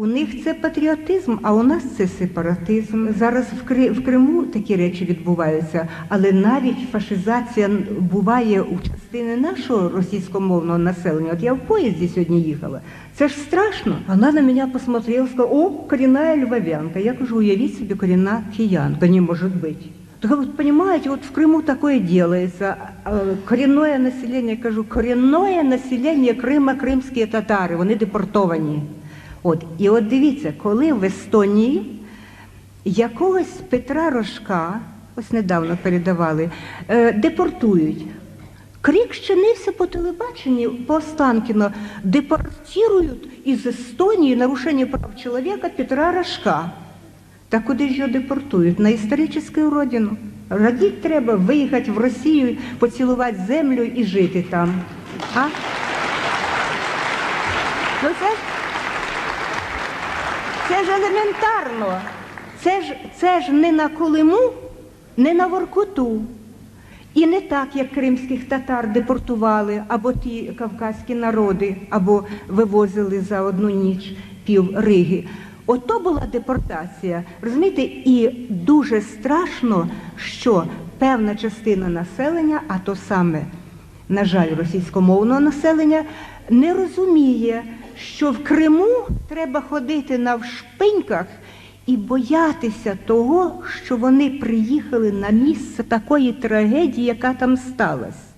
У них це патріотизм, а у нас це сепаратизм. Зараз в, Кри- в Криму такі речі відбуваються, але навіть фашизація буває у частини нашого російськомовного населення. От я в поїзді сьогодні їхала. Це ж страшно. Вона на мене посмотрела, сказала, о, корінна львов'янка. Я кажу, уявіть собі, корінна киянка, не може бути. Так вот, понимаете, вот в Крыму такое делается. Коренное население, кажу, коренное населення Крима, кримські татари, вони депортовані. От, і от дивіться, коли в Естонії якогось Петра Рожка, ось недавно передавали, е, депортують. Крик щинився по телебаченню, по Останкіно, депортують із Естонії нарушення прав чоловіка Петра Рожка. Та куди ж його депортують? На історичну родину. Радіть треба виїхати в Росію, поцілувати землю і жити там. А? Ну це це ж елементарно. Це ж, це ж не на Колиму, не на Воркуту. І не так, як кримських татар депортували, або ті кавказькі народи, або вивозили за одну ніч пів Риги. Ото була депортація. Розумієте, і дуже страшно, що певна частина населення, а то саме, на жаль, російськомовного населення, не розуміє, що в Криму треба ходити навшпиньках і боятися того, що вони приїхали на місце такої трагедії, яка там сталася.